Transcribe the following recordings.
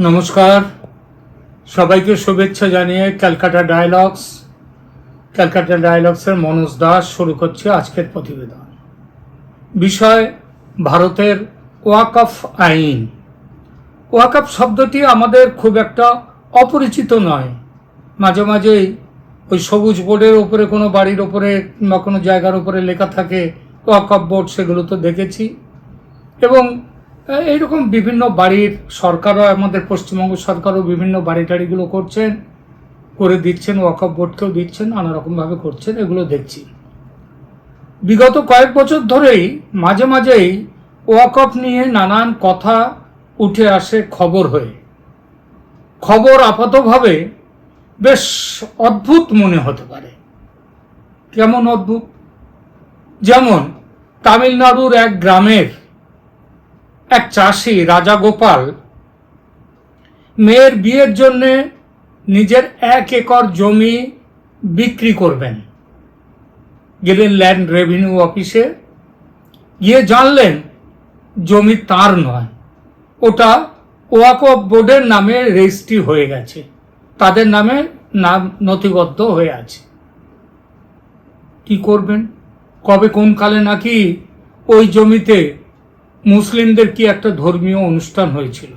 নমস্কার। সবাইকে শুভেচ্ছা জানিয়ে ক্যালকাটা ডায়ালগস, ক্যালকাটা ডায়ালগসের মনোজ দাস শুরু করছে আজকের প্রতিবেদন। বিষয়, ভারতের ওয়াকফ আইন। ওয়াকফ শব্দটি আমাদের খুব একটা অপরিচিত নয়। মাঝে মাঝেই ওই সবুজ বোর্ডের ওপরে কোনো বাড়ির ওপরে কিংবা কোনো জায়গার উপরে লেখা থাকে ওয়াকফ বোর্ড সেগুলো তো দেখেছি। এবং এইরকম বিভিন্ন বাড়ির সরকারও আমাদের পশ্চিমবঙ্গ সরকারও বিভিন্ন বাড়ি টাড়িগুলো করছেন, করে দিচ্ছেন, ওয়াকফ বোর্ডকেও দিচ্ছেন নানা রকমভাবে করছেন, এগুলো দেখছি। বিগত কয়েক বছর ধরেই মাঝে মাঝেই ওয়াকফ নিয়ে নানান কথা উঠে আসে খবর হয়ে। খবর আপাতভাবে বেশ অদ্ভুত মনে হতে পারে। কেমন অদ্ভুত? যেমন তামিলনাড়ুর এক গ্রামের এক চাষি, রাজা গোপাল, মেয়ের বিয়ের জন্যে নিজের এক একর জমি বিক্রি করবেন। গেলেন ল্যান্ড রেভিনিউ অফিসে, গিয়ে জানলেন জমি তার নয়, ওটা ওয়াকফ বোর্ডের নামে রেজিস্ট্রি হয়ে গেছে। তাদের নামে নাম নথিবদ্ধ হয়ে আছে। কি করবেন? কবে কোন কালে নাকি ওই জমিতে মুসলিমদের কি একটা ধর্মীয় অনুষ্ঠান হয়েছিল?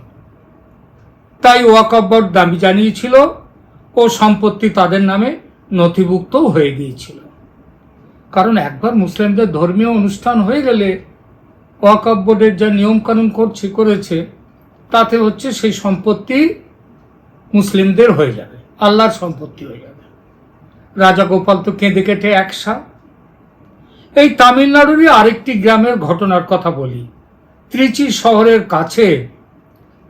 তাই ওয়াকফ বোর্ড দাবি জানিয়েছিল ও সম্পত্তি তাদের নামে নথিভুক্ত হয়ে গিয়েছিল। কারণ একবার মুসলিমদের ধর্মীয় অনুষ্ঠান হয়ে গেলে ওয়াকফ বোর্ডের যা নিয়মকানুন করছে, করেছে, তাতে হচ্ছে সেই সম্পত্তি মুসলিমদের হয়ে যাবে, আল্লাহর সম্পত্তি হয়ে যাবে। রাজা গোপাল তো কেঁদে কেটে একসা। এই তামিলনাড়ুরই আরেকটি গ্রামের ঘটনার কথা বলি। ত্রিচি শহরের কাছে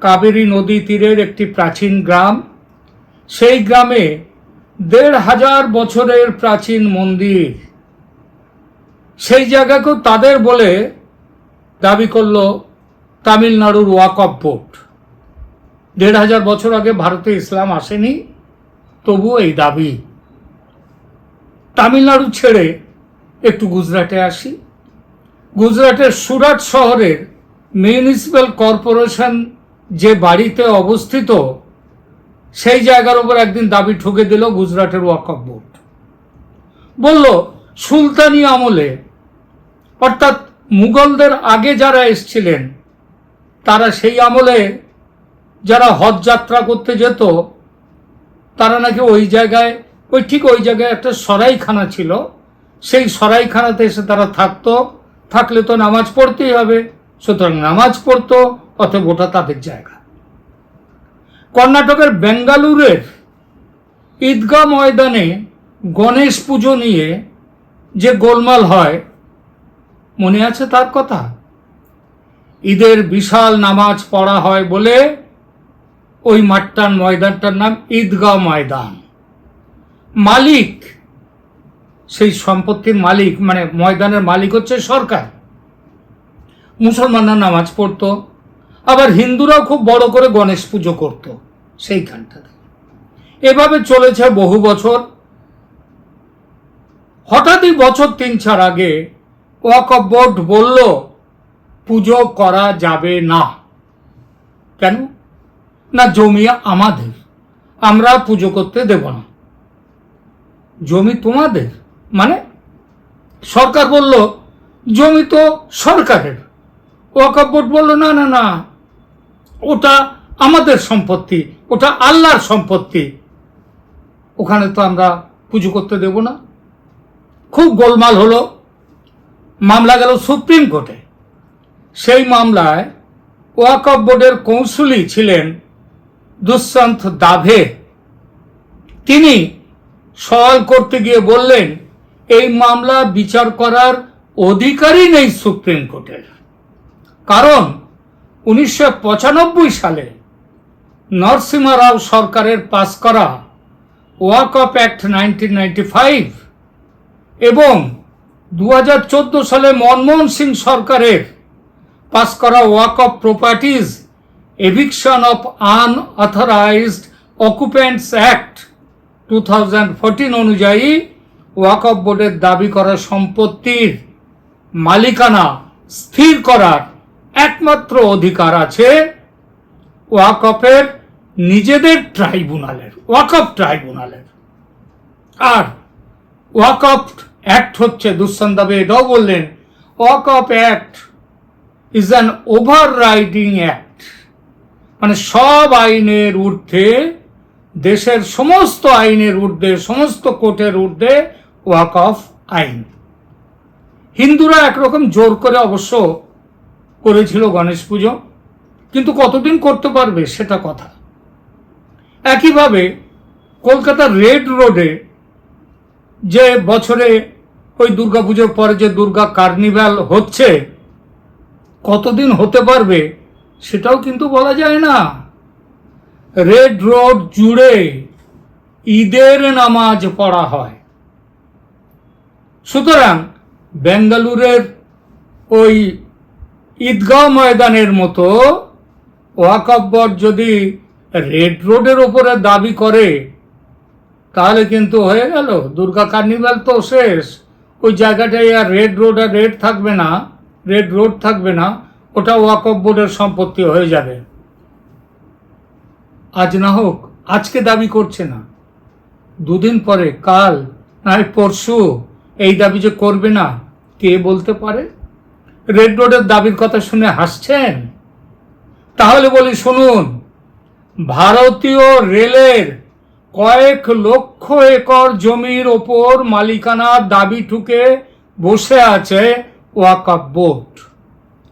কাবেরী নদী তীরের একটি প্রাচীন গ্রাম। সেই গ্রামে দেড় হাজার বছরের প্রাচীন মন্দির। সেই জায়গাকেও তাদের বলে দাবি করল তামিলনাড়ুর ওয়াকফ বোর্ড। দেড় হাজার বছর আগে ভারতে ইসলাম আসেনি তবু এই দাবি। তামিলনাড়ু ছেড়ে একটু গুজরাটে আসি। গুজরাটের সুরাট শহরের মিউনিসিপ্যাল কর্পোরেশন যে বাড়িতে অবস্থিত, সেই জায়গার উপর একদিন দাবি ঠুকে দিল গুজরাটের ওয়াকফ বোর্ড। বলল, সুলতানি আমলে, অর্থাৎ মুঘলদের আগে যারা এসছিলেন, তারা সেই আমলে যারা হজ যাত্রা করতে যেত, তারা নাকি ওই জায়গায়, ওই ঠিক ওই জায়গায় একটা সরাইখানা ছিল। সেই সরাইখানাতে এসে তারা থাকতো। থাকলে তো নামাজ পড়তেই হবে। সুতরাং নামাজ পড়তো, অতএব ওটা তাদের জায়গা। কর্ণাটকের বেঙ্গালুরের ঈদগাহ ময়দানে গণেশ পুজো নিয়ে যে গোলমাল হয়, মনে আছে তার কথা? ঈদের বিশাল নামাজ পড়া হয় বলে ওই মাঠটার ময়দানটার নাম ঈদগাহ ময়দান। মালিক, সেই সম্পত্তির মালিক মানে ময়দানের মালিক হচ্ছে সরকার। মুসলমানরা নামাজ পড়তো, আবার হিন্দুরাও খুব বড় করে গণেশ পুজো করত, সেইখানটাতে। এভাবে চলেছে বহু বছর। হঠাৎই বছর তিন চার আগে ওয়াকফ বোর্ড বলল, পুজো করা যাবে না। কেন? না জমি আমাদের। আমরা পুজো করতে দেব না। জমি তোমাদের? মানে? সরকার বলল, জমি তো সরকারের। ওয়াকফ বোর্ড বলল, না না না, ওটা আমাদের সম্পত্তি, ওটা আল্লাহর সম্পত্তি। ওখানে তো আমরা পুজো করতে দেব না। খুব গোলমাল হলো। মামলা গেল সুপ্রিম কোর্টে। সেই মামলায় ওয়াকফ বোর্ডের কৌঁসুলি ছিলেন দুষ্যন্ত দাভে। তিনি সওয়াল করতে গিয়ে বললেন, এই মামলা বিচার করার অধিকারই নেই সুপ্রিম কোর্টের। কারণ উনিশশো পঁচানব্বই সালে নরসিমা রাও সরকারের পাস করা ওয়াকফ অ্যাক্ট নাইনটিন এবং দু হাজার চোদ্দ সালে মনমোহন সিং সরকারের পাস করা Waqf properties eviction of unauthorised occupants act two অনুযায়ী ওয়াকফ বোর্ডের দাবি করা সম্পত্তির মালিকানা স্থির করার একমাত্র অধিকার আছে ওয়াকফের নিজেদের ট্রাইব্যুনালের, ওয়াকফ ট্রাইব্যুনালের। আর ওয়াকফ অ্যাক্ট হচ্ছে দুঃসন্দাবে এটাও বললেন, Waqf act is an overriding act. মানে সব আইনের ঊর্ধ্বে, দেশের সমস্ত আইনের ঊর্ধ্বে, সমস্ত কোর্টের ঊর্ধ্বে ওয়াকফ আইন। হিন্দুরা একরকম জোর করে অবশ্য করেছিল গণেশ পুজো, কিন্তু কতদিন করতে পারবে সেটা কথা। একইভাবে কলকাতার রেড রোডে যে বছরে ওই দুর্গাপুজোর পরে যে দুর্গা কার্নিভ্যাল হচ্ছে, কতদিন হতে পারবে সেটাও কিন্তু বলা যায় না। রেড রোড জুড়ে ঈদের নামাজ পড়া হয়। সুতরাং বেঙ্গালুরের ওই ঈদগাহ ময়দানের মতো ওয়াকব্বর যদি রেড রোডের ওপরে দাবি করে, তাহলে কিন্তু হয়ে গেল। দুর্গা কার্নিভাল তো শেষ। ওই জায়গাটায় আর রেড রোড আর রেড থাকবে না, রেড রোড থাকবে না, ওটা ওয়াকফ বোর্ডের সম্পত্তি হয়ে যাবে। আজ না হোক, আজকে দাবি করছে না। দুদিন পরে, কাল নয় পরশু, এই দাবি যে করবে না, কে বলতে পারে? রেড রোডের দাবির কথা শুনে হাসছেন? তাহলে বলি শুনুন, ভারতীয় রেলের কয়েক লক্ষ একর জমির ওপর মালিকানার দাবি ঠুকে বসে আছে ওয়াকফ বোর্ড।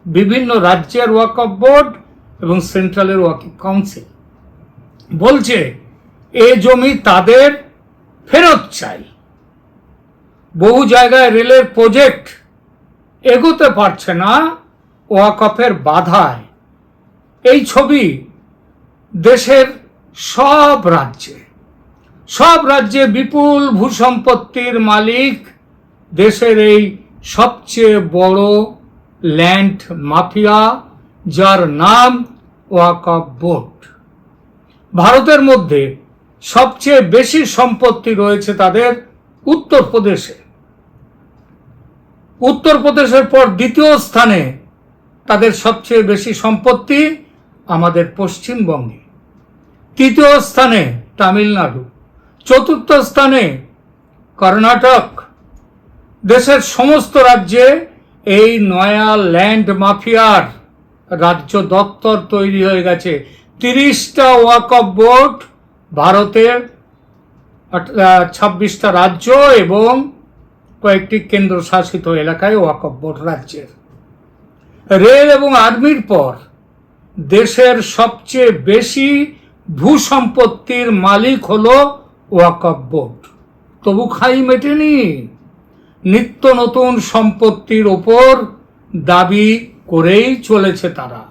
বিভিন্ন রাজ্যের ওয়াকফ বোর্ড এবং সেন্ট্রালের ওয়াকফ কাউন্সিল। বলছে, এ জমি তাদের ফেরত চাই। বহু জায়গায় রেলের প্রজেক্ট এগোতে পারছে না, ওয়াকফের বাধায়। এই ছবি দেশের সব রাজ্যে সব রাজ্যে বিপুল ভূসম্পত্তির মালিক দেশের এই সবচেয়ে বড় ল্যান্ড মাফিয়া, যার নাম ওয়াকফ বোর্ড। ভারতের মধ্যে সবচেয়ে বেশি সম্পত্তি রয়েছে তাদের উত্তরপ্রদেশে। উত্তরপ্রদেশের পর দ্বিতীয় স্থানে তাদের সবচেয়ে বেশি সম্পত্তি আমাদের পশ্চিমবঙ্গে। তৃতীয় স্থানে তামিলনাড়ু। চতুর্থ স্থানে কর্ণাটক। দেশের সমস্ত রাজ্যে এই নয়া ল্যান্ড মাফিয়ার রাজ্য দপ্তর তৈরি হয়ে গেছে। তিরিশটা ওয়াকফ বোর্ড ভারতের ছাব্বিশটা রাজ্য এবং কয়েকটি কেন্দ্রশাসিত এলাকায় ওয়াকফ বোর্ড রাজ্যের। রেল এবং আর্মির পর দেশের সবচেয়ে বেশি ভূসম্পত্তির মালিক হলো ওয়াকফ বোর্ড তবু খাই মেটেনি। নিত্য নতুন সম্পত্তির ওপর দাবি করেই চলেছে তারা।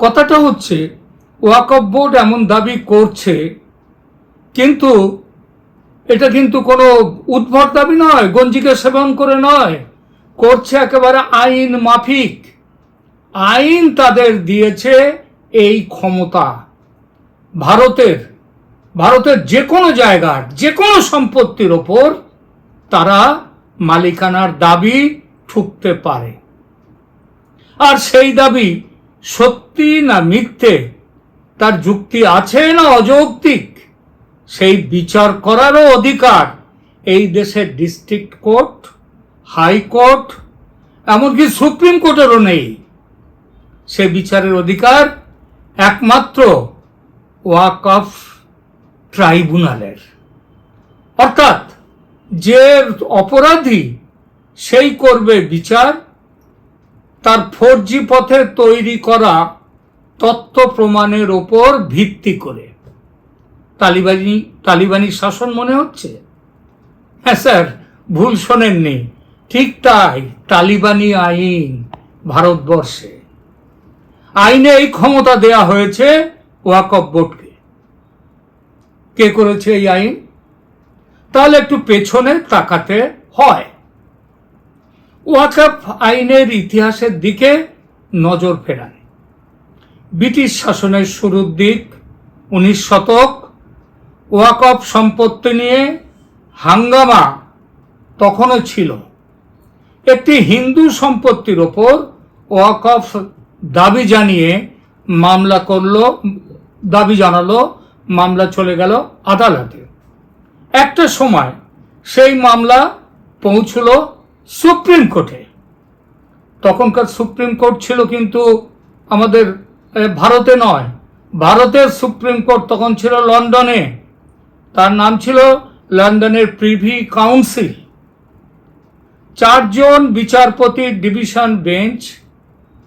কথাটা হচ্ছে ওয়াকফ বোর্ড এমন দাবি করছে, কিন্তু এটা কিন্তু কোনো উদ্ভট দাবি নয়, গঞ্জিকে সেবন করে নয়। করছে একেবারে আইন মাফিক। আইন তাদের দিয়েছে এই ক্ষমতা। ভারতের ভারতের যে কোনো জায়গার যে কোনো সম্পত্তির ওপর তারা মালিকানার দাবি ঠুকতে পারে। আর সেই দাবি সত্যি না মিথ্যে, তার যুক্তি আছে না অযৌক্তিক? সেই বিচার করারও অধিকার। এই দেশের ডিস্ট্রিক্ট কোর্ট হাইকোর্ট এমনকি সুপ্রিম কোর্টেরও নেই। সে বিচারের অধিকার একমাত্র ওয়াকফ ট্রাইব্যুনালের। অর্থাৎ যে অপরাধী সেই করবে বিচার, তার ফোর জি পথে তৈরি করা তথ্য প্রমাণের ওপর ভিত্তি করে। তালিবানি তালিবানি শাসন মনে হচ্ছে? হ্যাঁ স্যার, ভুল শোনেননি। ঠিক তাই, তালিবানি আইন ভারতবর্ষে। আইনে এই ক্ষমতা দেয়া হয়েছে ওয়াকফ বোর্ডকে। কে করেছে এই আইন? তাহলে একটু পেছনে তাকাতে হয়। ওয়াকফ আইনের ইতিহাসের দিকে নজর ফেরান। ব্রিটিশ শাসনের শুরুর দিক, উনিশ শতক ওয়াকফ সম্পত্তি নিয়ে হাঙ্গামা তখনও ছিল। একটি হিন্দু সম্পত্তির ওপর ওয়াকফ দাবি জানিয়ে মামলা করল, দাবি জানালো, মামলা চলে গেল আদালতে। একটা সময় সেই মামলা পৌঁছল সুপ্রিম কোর্টে। তখনকার সুপ্রিম কোর্ট ছিল কিন্তু আমাদের ভারতে নয়। ভারতের সুপ্রিম কোর্ট তখন ছিল লন্ডনে। তার নাম ছিল লন্ডনের প্রিভি কাউন্সিল। চারজন বিচারপতির ডিভিশন বেঞ্চ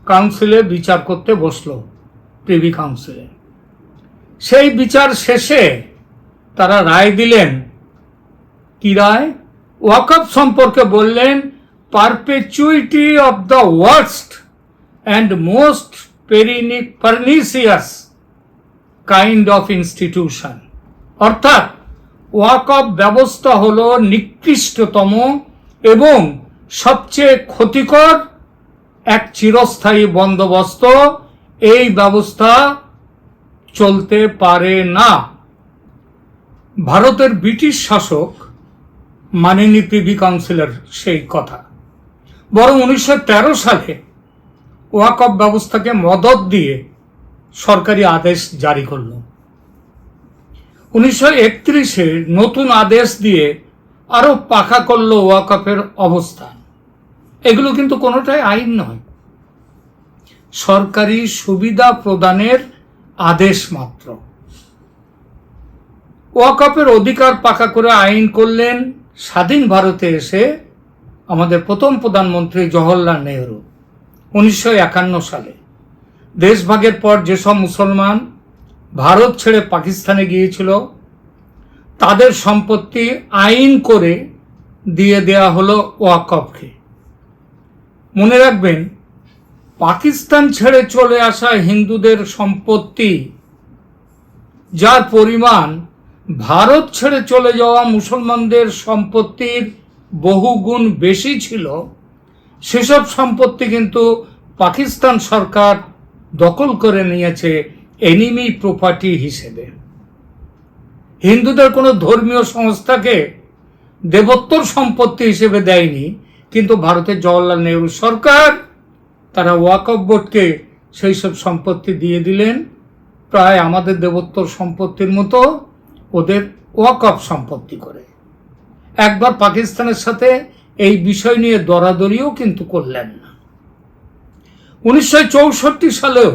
কাউন্সিলে বিচার করতে বসল প্রিভি কাউন্সিলে। সেই বিচার শেষে তারা রায় দিলেন। কি রায়? ওয়াকফ সম্পর্কে বললেন perpetuity of the worst and most pernicious kind of institution অর্থাৎ ওয়াকফ ব্যবস্থা হল নিকৃষ্টতম এবং সবচেয়ে ক্ষতিকর এক চিরস্থায়ী বন্দোবস্ত। এই ব্যবস্থা চলতে পারে না। ভারতের ব্রিটিশ শাসক মানেনি প্রিভি কাউন্সিলের সেই কথা। বরং উনিশশো তেরো সালে ওয়াকফ ব্যবস্থাকে মদত দিয়ে সরকারি আদেশ জারি করল। উনিশশো একত্রিশে নতুন আদেশ দিয়ে আরও পাকা করল ওয়াকফের অবস্থান। এগুলো কিন্তু কোনোটাই আইন নয়। সরকারি সুবিধা প্রদানের আদেশ মাত্র। ওয়াকফের অধিকার পাকা করে আইন করলেন স্বাধীন ভারতে এসে আমাদের প্রথম প্রধানমন্ত্রী জওহরলাল নেহরু, উনিশশো একান্ন সালে। দেশভাগের পর যেসব মুসলমান ভারত ছেড়ে পাকিস্তানে গিয়েছিল, তাদের সম্পত্তি আইন করে দিয়ে দেয়া হলো ওয়াকফকে। মনে রাখবেন, পাকিস্তান ছেড়ে চলে আসা হিন্দুদের সম্পত্তি, যার পরিমাণ ভারত ছেড়ে চলে যাওয়া মুসলমানদের সম্পত্তির বহুগুণ বেশি ছিল, সেসব সম্পত্তি কিন্তু পাকিস্তান সরকার দখল করে নিয়েছে এনিমি প্রপার্টি হিসেবে। হিন্দুদের কোনো ধর্মীয় সংস্থাকে দেবোত্তর সম্পত্তি হিসেবে দেয়নি, কিন্তু ভারতের জওয়াহরলাল নেহরু সরকার তারা ওয়াকফ বোর্ডকে সেই সব সম্পত্তি দিয়ে দিলেন। প্রায় আমাদের দেবোত্তর সম্পত্তির মতো ওদের ওয়াকফ সম্পত্তি করে। একবার পাকিস্তানের সাথে এই বিষয় নিয়ে দরাদরিও কিন্তু করলেন না। উনিশশো চৌষট্টি সালেও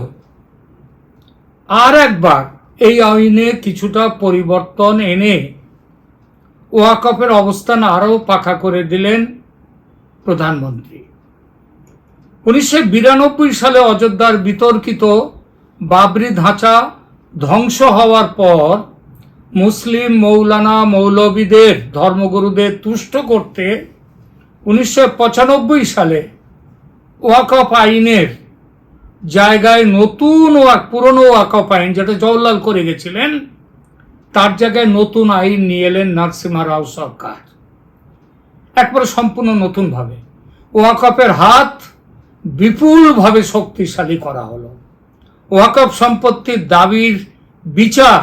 আর একবার এই আইনে কিছুটা পরিবর্তন এনে ওয়াকফের অবস্থান আরও পাকা করে দিলেন প্রধানমন্ত্রী। উনিশশো বিরানব্বই সালে অযোধ্যার বিতর্কিত বাবরি ধাঁচা ধ্বংস হওয়ার পর মুসলিম মৌলানা মৌলবীদের ধর্মগুরুদের তুষ্ট করতে উনিশশো পঁচানব্বই সালে ওয়াকফ আইনের জায়গায় নতুন ওয়াক, পুরনো ওয়াকফ আইন যেটা জওহরলাল করে গেছিলেন, তার জায়গায় নতুন আইন নিয়ে এলেন নরসিমা রাও সরকার। একবারে সম্পূর্ণ নতুনভাবে। ওয়াকফের হাত বিপুলভাবে শক্তিশালী করা হলো। ওয়াকফ সম্পত্তির দাবির বিচার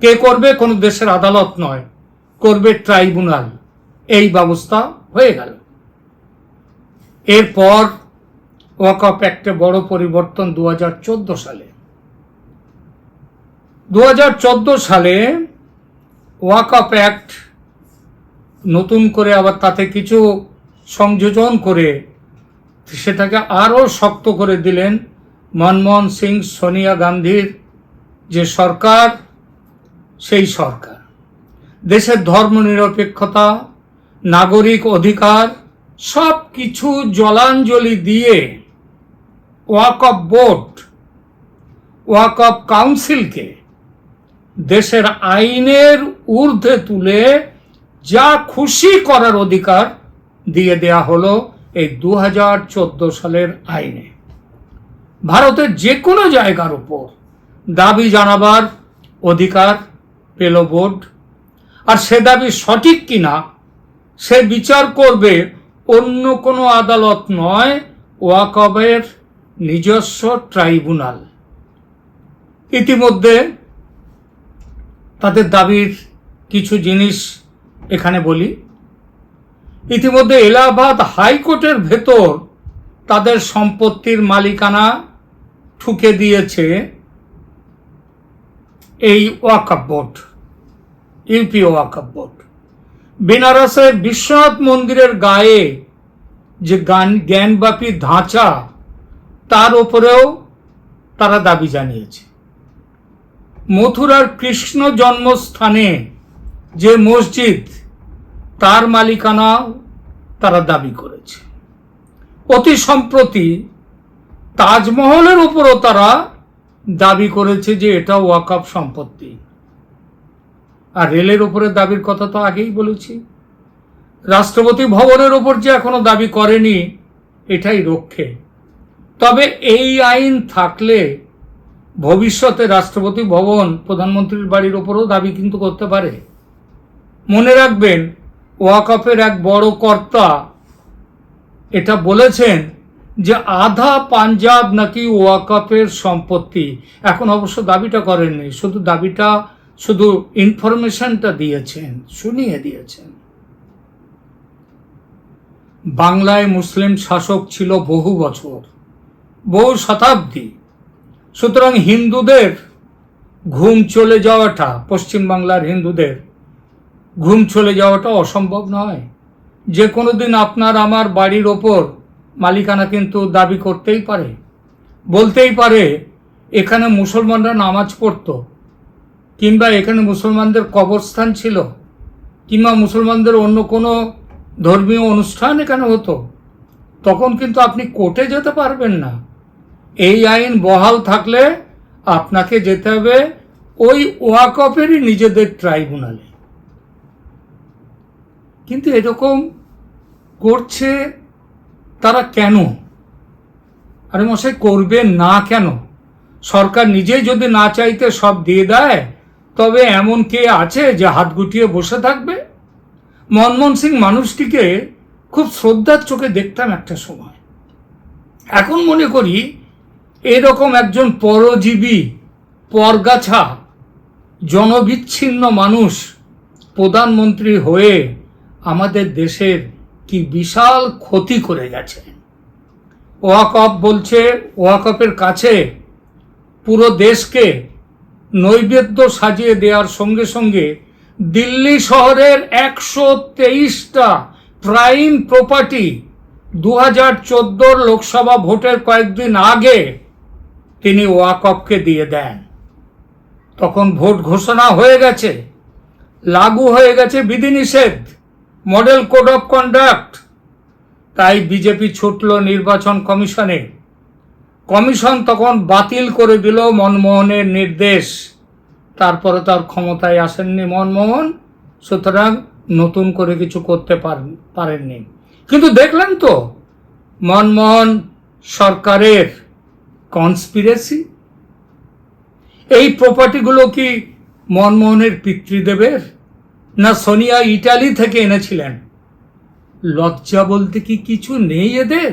কে করবে কোনো দেশের আদালত নয়, করবে ট্রাইব্যুনাল। এই ব্যবস্থা হয়ে গেল। এরপর ওয়াকফ একটা বড় পরিবর্তন দু হাজার চোদ্দ সালে। দু হাজার চোদ্দ সালে ওয়াকফ অ্যাক্ট নতুন করে আবার তাতে কিছু সংযোজন করে সেটাকে আরও শক্ত করে দিলেন মনমোহন সিং, সোনিয়া গান্ধীর যে সরকার, সেই সরকার। দেশের ধর্মনিরপেক্ষতা নাগরিক অধিকার সব কিছু জলাঞ্জলি দিয়ে ওয়াকফ বোর্ড ওয়াকফ কাউন্সিলকে দেশের আইনের ঊর্ধ্বে তুলে যা খুশি করার অধিকার দিয়ে দেয়া হলো এই দু হাজার চোদ্দ সালের আইনে। ভারতের যে কোনো জায়গার উপর দাবি জানাবার অধিকার পেল বোর্ড। আর সে দাবি সঠিক কিনা, সে বিচার করবে অন্য কোনো আদালত নয় ওয়াকবের নিজস্ব ট্রাইব্যুনাল। ইতিমধ্যে তাদের দাবির কিছু জিনিস এখানে বলি। ইতিমধ্যে এলাহাবাদ হাইকোর্টের ভেতর তাদের সম্পত্তির মালিকানা ঠুকে দিয়েছে এই ওয়াকাপ বোর্ড, ইউপি ওয়াকাপ বোর্ড। বেনারসের বিশ্বনাথ মন্দিরের গায়ে যে গান জ্ঞানব্যাপী ধাঁচা তার ওপরেও তারা দাবি জানিয়েছে। মথুরার কৃষ্ণ জন্মস্থানে যে মসজিদ, তার মালিকানা তারা দাবি করেছে। অতি সম্প্রতি তাজমহলের উপরও তারা দাবি করেছে যে এটা ওয়াকাপ সম্পত্তি। আর রেলের উপরে দাবির কথা তো আগেই বলেছি। রাষ্ট্রপতি ভবনের ওপর যে এখনও দাবি করেনি, এটাই রক্ষে তবে এই আইন থাকলে ভবিষ্যতে রাষ্ট্রপতি ভবন প্রধানমন্ত্রীর বাড়ির ওপরও দাবি কিন্তু করতে পারে। মনে রাখবেন ওয়াকফের এক বড় কর্তা এটা বলেছেন যে আধা পাঞ্জাব নাকি ওয়াকফের সম্পত্তি। এখন অবশ্য দাবিটা করেননি, শুধু দাবিটা, শুধু ইনফরমেশনটা দিয়েছেন, শুনিয়ে দিয়েছেন। বাংলায় মুসলিম শাসক ছিল বহু বছর। বহু শতাব্দী। সুতরাং হিন্দুদের ঘুম চলে যাওয়াটা, পশ্চিমবাংলার হিন্দুদের ঘুম চলে যাওয়াটা অসম্ভব নয়। যে কোনো দিন আপনার আমার বাড়ির ওপর মালিকানা কিন্তু দাবি করতেই পারে। বলতেই পারে, এখানে মুসলমানরা নামাজ পড়তো, কিংবা এখানে মুসলমানদের কবরস্থান ছিল, কিংবা মুসলমানদের অন্য কোনো ধর্মীয় অনুষ্ঠান এখানে হতো। তখন কিন্তু আপনি কোর্টে যেতে পারবেন না। এই আইন বহাল থাকলে আপনাকে যেতে হবে ওই ওয়াকফেরই নিজেদের ট্রাইব্যুনালে। কিন্তু এরকম করছে তারা কেন? আরে মশাই, করবে না কেন? সরকার নিজেই যদি না চাইতে সব দিয়ে দেয়, তবে এমন কে আছে যে হাত গুটিয়ে বসে থাকবে? মনমোহন সিং মানুষটিকে খুব শ্রদ্ধার চোখে দেখতাম একটা সময়। এখন মনে করি এরকম একজন পরজীবী, পরগাছা, জনবিচ্ছিন্ন মানুষ প্রধানমন্ত্রী হয়ে আমাদের দেশের কি বিশাল ক্ষতি করে গেছে। ওয়াকফ বলছে, ওয়াকফের কাছে পুরো দেশকে নৈবেদ্য সাজিয়ে দেওয়ার সঙ্গে সঙ্গে দিল্লি শহরের একশো তেইশটা প্রাইম প্রপার্টি দু হাজার লোকসভা ভোটের কয়েকদিন আগে তিনি ওয়াকফকে দিয়ে দেন। তখন ভোট ঘোষণা হয়ে গেছে, লাগু হয়ে গেছে বিধিনিষেধ, মডেল কোড অফ কন্ডাক্ট। তাই বিজেপি ছুটল নির্বাচন কমিশনে। কমিশন তখন বাতিল করে দিল মনমোহনের নির্দেশ। তারপরে তার ক্ষমতায় আসেননি মনমোহন, সুতরাং নতুন করে কিছু করতে পারেন পারেননি। কিন্তু দেখলেন তো, মনমোহন সরকারের কনস্পিরেসি এই প্রপার্টিগুলো কি মনমোহনের পিতৃদেবের? না সোনিয়া ইটালি থেকে এনেছিলেন? লজ্জা বলতে কি কিছু নেই এদের?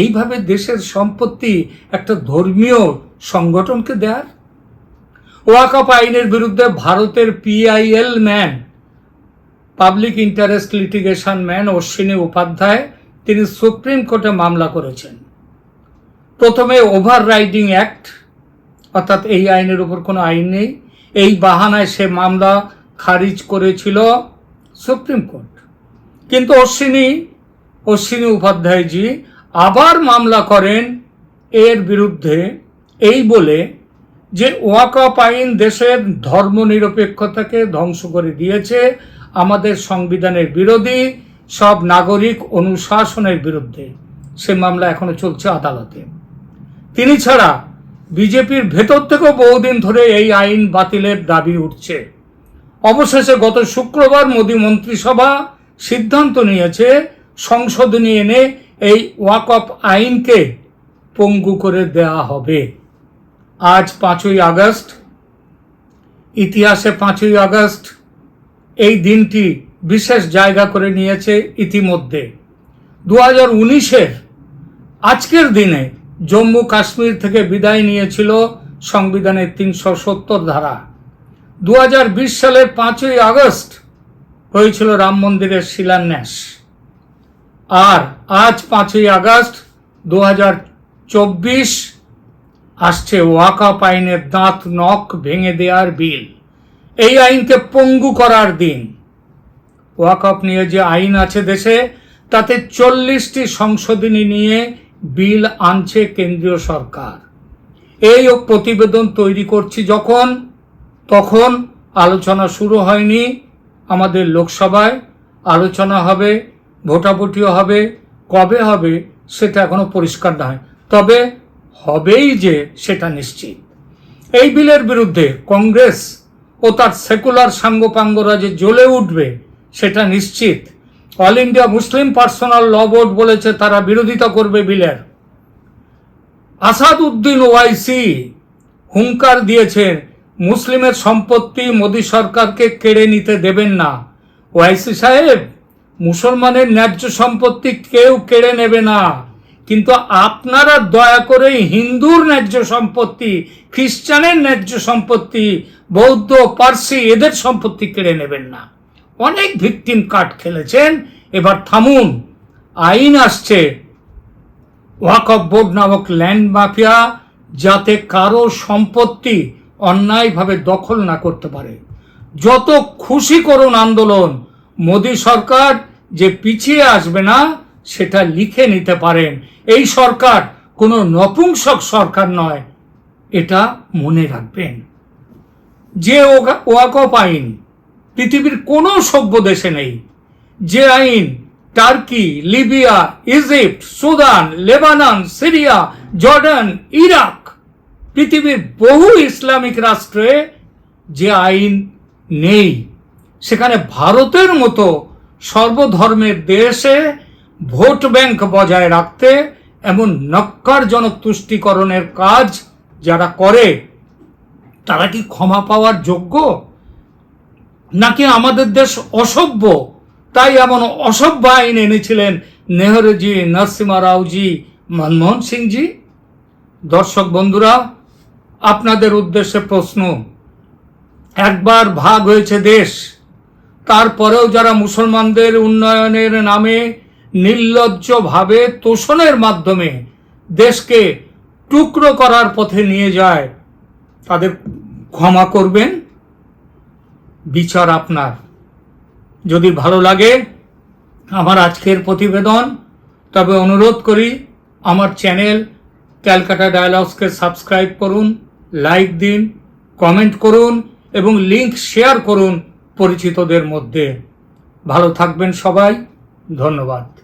এইভাবে দেশের সম্পত্তি একটা ধর্মীয় সংগঠনকে দেয়ার? ওয়াকাপ আইনের বিরুদ্ধে ভারতের PIL man public interest litigation man Ashwini Upadhyay, তিনি সুপ্রিম কোর্টে মামলা করেছেন। প্রথমে ওভার রাইডিং অ্যাক্ট অর্থাৎ এই আইনের উপর কোনো আইন নেই। এই বাহানায় সে মামলা খারিজ করেছিল সুপ্রিম কোর্ট। কিন্তু অশ্বিনী অশ্বিনী উপাধ্যায়জি আবার মামলা করেন এর বিরুদ্ধে এই বলে যে ওয়াকআপ আইন দেশের ধর্মনিরপেক্ষতাকে ধ্বংস করে দিয়েছে, আমাদের সংবিধানের বিরোধী সব নাগরিক অনুশাসনের বিরুদ্ধে। সে মামলা এখনও চলছে আদালতে। তিনি ছাড়া বিজেপির ভেতর থেকেও বহুদিন ধরে এই আইন বাতিলের দাবি উঠছে। অবশেষে গত শুক্রবার মোদী মন্ত্রিসভা সিদ্ধান্ত নিয়েছে সংশোধনী এনে এই ওয়াক ওয়াকফ আইনকে পঙ্গু করে দেওয়া হবে। আজ পাঁচই আগস্ট, ইতিহাসে পাঁচই আগস্ট, এই দিনটি বিশেষ জায়গা করে নিয়েছে ইতিমধ্যে। দু হাজার উনিশের আজকের দিনে জম্মু কাশ্মীর থেকে বিদায় নিয়েছিল সংবিধানের তিনশো সত্তর ধারা। দু হাজার বিশ সালের পাঁচই আগস্ট হয়েছিল রাম মন্দিরের শিলান্যাস। আর আজ পাঁচই আগস্ট দু চব্বিশ আসছে ওয়াকাপ আইনের দাঁত নখ ভেঙে দেওয়ার বিল। এই আইনকে পঙ্গু করার দিন। ওয়াকফ নিয়ে যে আইন আছে দেশে, তাতে চল্লিশটি সংশোধনী নিয়ে বিল আনছে কেন্দ্রীয় সরকার। এই প্রতিবেদন তৈরি করছি যখন, তখন আলোচনা শুরু হয়নি আমাদের লোকসভায়। আলোচনা হবে, ভোটাভুটিও হবে, কবে হবে সেটা এখনও পরিষ্কার নয়। তবে হবেই যে সেটা নিশ্চিত। এই বিলের বিরুদ্ধে কংগ্রেস ও তার সেকুলার সাঙ্গপাঙ্গরা যে জ্বলে উঠবে সেটা নিশ্চিত। All India Muslim personal law board বলেছে তারা বিরোধিতা করবে বিলের। আসাদ উদ্দিন ওয়াইসি হুঙ্কার দিয়েছেন, মুসলিমের সম্পত্তি মোদী সরকারকে কেড়ে নিতে দেবেন না। ওয়াইসি সাহেব, মুসলমানের ন্যায্য সম্পত্তি কেউ কেড়ে নেবে না। কিন্তু আপনারা দয়া করে হিন্দুর ন্যায্য সম্পত্তি, খ্রিস্টানের ন্যায্য সম্পত্তি, বৌদ্ধ, পার্সি এদের সম্পত্তি কেড়ে নেবেন না। অনেক ভিকটিম কার্ড খেলেছেন। এবার থামুন, আইন আসছে। ওয়াকফ বোর্ড নামক ল্যান্ড মাফিয়া যাতে কারও সম্পত্তি অন্যায়ভাবে দখল না করতে পারে। যত খুশি করুন আন্দোলন, মোদী সরকার যে পিছিয়ে আসবে না, সেটা লিখে নিতে পারেন। এই সরকার কোনো নপুংসক সরকার নয়, এটা মনে রাখবেন। যে ওয়াকফ আইন পৃথিবীর কোনো সভ্য দেশে নেই। যে আইন Turkey, Libya, Egypt, Sudan, Lebanon, Syria, Jordan, Iraq, পৃথিবীর বহু ইসলামিক রাষ্ট্রে যে আইন নেই, সেখানে ভারতের মতো সর্বধর্মের দেশে ভোট ব্যাংক বজায় রাখতে এমন নক্কারজনক তুষ্টিকরণের কাজ যারা করে, তারা কি ক্ষমা পাওয়ার যোগ্য? নাকি আমাদের দেশ অসভ্য? তাই এমন অসভ্য আইন এনেছিলেন নেহরুজি, নরসিমা রাওজি, মনমোহন সিংজি দর্শক বন্ধুরা, আপনাদের উদ্দেশ্যে প্রশ্ন। একবার ভাগ হয়েছে দেশ, তারপরেও যারা মুসলমানদের উন্নয়নের নামে নির্লজ্জভাবে তোষণের মাধ্যমে দেশকে টুকরো করার পথে নিয়ে যায়, তাদের ক্ষমা করবেন। বিচার আপনার। যদি ভালো লাগে আমার আজকের প্রতিবেদন, তবে অনুরোধ করি আমার চ্যানেল ক্যালকাটা ডায়ালগসকে সাবস্ক্রাইব করুন, লাইক দিন, কমেন্ট করুন এবং লিংক শেয়ার করুন পরিচিতদের মধ্যে। ভালো থাকবেন সবাই, ধন্যবাদ।